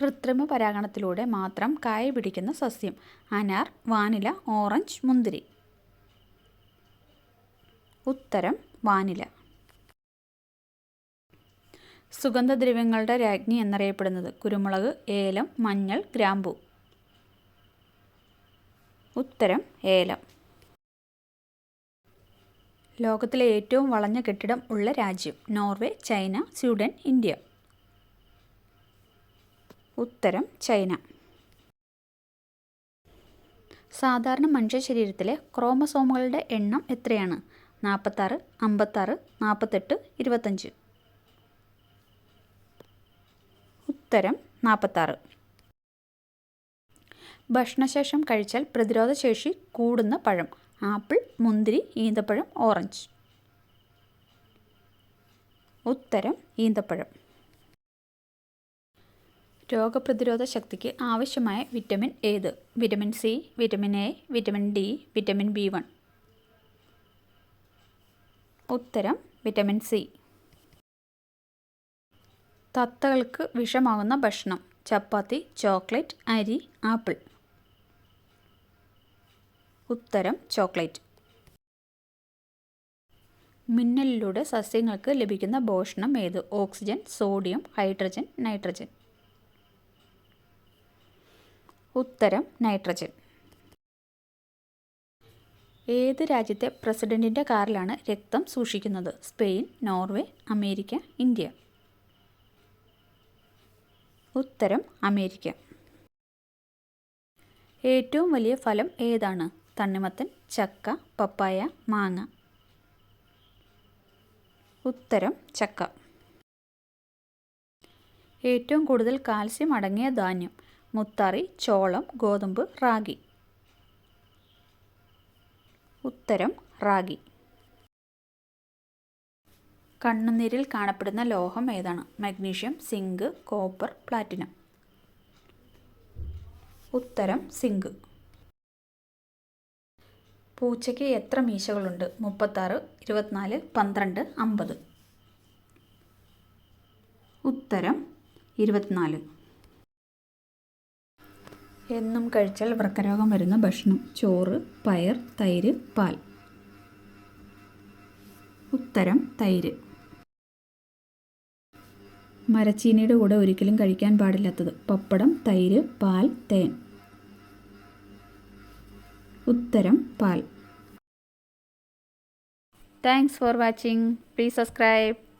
കൃത്രിമ പരാഗണത്തിലൂടെ മാത്രം കായ പിടിക്കുന്ന സസ്യം. അനാർ വാനില ഓറഞ്ച് മുന്തിരി. ഉത്തരം വാനില. സുഗന്ധദ്രവ്യങ്ങളുടെ രാജ്ഞി എന്നറിയപ്പെടുന്നത് കുരുമുളക് ഏലം മഞ്ഞൾ ഗ്രാമ്പു. ഉത്തരം ഏലം. ലോകത്തിലെ ഏറ്റവും വളഞ്ഞ കെട്ടിടം ഉള്ള രാജ്യം നോർവേ ചൈന സ്വീഡൻ ഇന്ത്യ. ഉത്തരം ചൈന. സാധാരണ മനുഷ്യ ശരീരത്തിലെ ക്രോമസോമുകളുടെ എണ്ണം എത്രയാണ്? നാൽപ്പത്താറ് അമ്പത്താറ് നാൽപ്പത്തെട്ട് ഇരുപത്തഞ്ച്. ഉത്തരം നാൽപ്പത്താറ് ഭക്ഷണശേഷം കഴിച്ചാൽ പ്രതിരോധശേഷി കൂടുന്ന പഴം. ആപ്പിൾ മുന്തിരി ഈന്തപ്പഴം ഓറഞ്ച്. ഉത്തരം ഈന്തപ്പഴം. രോഗപ്രതിരോധ ശക്തിക്ക് ആവശ്യമായ വിറ്റമിൻ ഏത്? Vitamin C vitamin A vitamin D vitamin B one. ഉത്തരം വിറ്റമിൻ സി. തത്തകൾക്ക് വിഷമാകുന്ന ഭക്ഷണം. ചപ്പാത്തി ചോക്ലേറ്റ് അരി ആപ്പിൾ. ഉത്തരം ചോക്ലേറ്റ്. മിന്നലിലൂടെ സസ്യങ്ങൾക്ക് ലഭിക്കുന്ന പോഷണം ഏത്? Oxygen sodium hydrogen nitrogen. ഉത്തരം നൈട്രജൻ. ഏത് രാജ്യത്തെ പ്രസിഡന്റിന്റെ കാറിലാണ് രക്തം സൂക്ഷിക്കുന്നത്? Spain Norway America India. ഉത്തരം അമേരിക്ക. ഏറ്റവും വലിയ ഫലം ഏതാണ്? തണ്ണിമത്തൻ ചക്ക പപ്പായ മാങ്ങ. ഉത്തരം ചക്ക. ഏറ്റവും കൂടുതൽ കാൽസ്യം അടങ്ങിയ ധാന്യം. മുത്താറി ചോളം ഗോതമ്പ് റാഗി. ഉത്തരം റാഗി. കണ്ണുനീരിൽ കാണപ്പെടുന്ന ലോഹം ഏതാണ്? Magnesium zinc copper platinum. ഉത്തരം സിങ്ക്. പൂച്ചയ്ക്ക് എത്ര മീശകളുണ്ട്? മുപ്പത്താറ് ഇരുപത്തിനാല് പന്ത്രണ്ട് അമ്പത്. ഉത്തരം ഇരുപത്തിനാല്. എന്നും കഴിച്ചാൽ വൃക്കരോഗം വരുന്ന ഭക്ഷണം. ചോറ് പയർ തൈര് പാൽ. ഉത്തരം തൈര്. മരച്ചീനിയുടെ കൂടെ ഒരിക്കലും കഴിക്കാൻ പാടില്ലാത്തത്. പപ്പടം തൈര് പാൽ തേൻ. ഉത്തരം പാൽ. Thanks for watching please subscribe